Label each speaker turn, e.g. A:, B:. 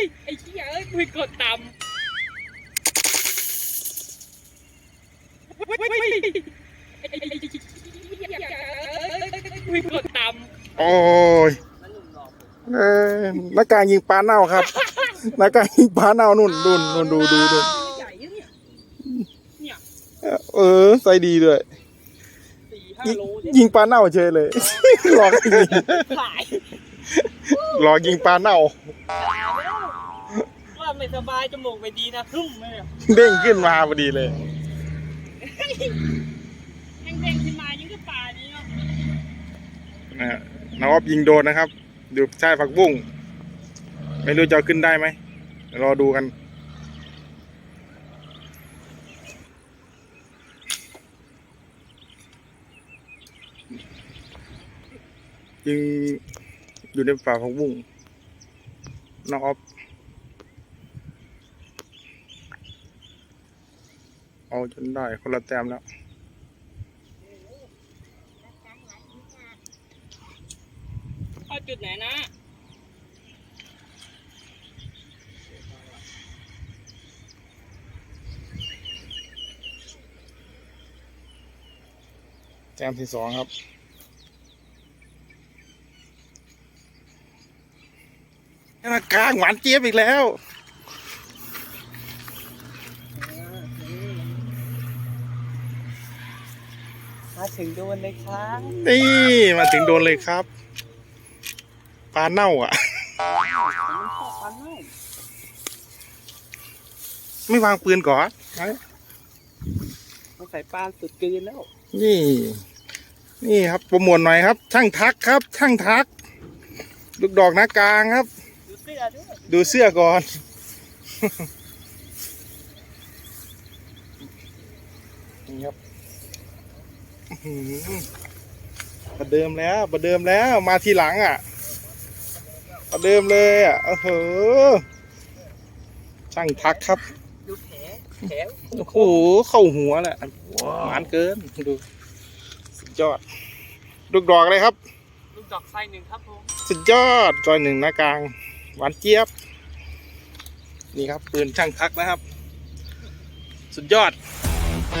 A: ยไอ้เหี้ยเอ้ยคุยกดต่ำเฮ้ยเฮ้ยเฮ้ยไอ้ไอ้ไอ้เหี้ยเอ้ยคุยกดต่ำ
B: โอ้ย
A: มันหนุ่มหล่อ
B: อนักการยิงปลาเน่าครับ นักการยิงปลาเน่านุ่นนุ่นนุ่นดูดูดู
A: ใหญ่เนี่ยเนี่ย
B: เออใส่ดีด้วย
A: สี่ห้า
B: ยิง
A: โลเนี่ย
B: ยิงปลาเน่าเฉยเลย หลอกยิง
A: ขาย
B: หลอกยิงปลาเน่า
A: ว่าไม่สบายจมูกไม่ดีนะฮึ่มเลย
B: เด้งขึ้นมาพอดีเลย
A: แห้งๆขึ้นมายิ่งก็ป่านี้เนาะ
B: นะฮะน้องอ๊อฟยิงโดนนะครับ ดูใช่ผักบุ้ง ไม่รู้จะเอาขึ้นได้ไหมเดี๋ยวรอดูกัน ยิงอยู่ในป่าผักบุ้งน้องอ๊อฟ เอาจนได้คนละแต้มแล้ว
A: เอาจุดไหนนะ
B: แต้มที่สองครับนากลางหวานเจี๊ยบอีกแล้ว
A: มาถึงโดนเลยครับ
B: นี่มาถึงโดนเลยครับปลาเน่าอะ
A: ผมชอบปลาเน่า
B: ไม่วางปืนก่อนไหม
A: มันใส่ปลาสุดกลืนแล้ว
B: นี่ นี่ครับโปรโมทหน่อยครับ ช่างทักครับ ช่างทัก ลูกดอกหน้ากลางครับ
A: ดูเสื้อด้วย
B: ดูเสื้อก่อน นี่ครับอื้อหือ ประเดิมแล้วประเดิมแล้วมาทีหลังอะประเดิมเลยอะโอ้โหช่างทักครับ
A: ดูแผลแผล
B: โอ้โหเข้าหัวแหละหวานเกินดูสุดยอดลูกดอกเลยครับ
A: ลูกดอกไส้หนึ่งครับผม
B: สุดยอดซอยหนึ่งหน้ากลาง หวานเจี๊ยบ นี่ครับปืนช่างทักนะครับ สุดยอด
A: เ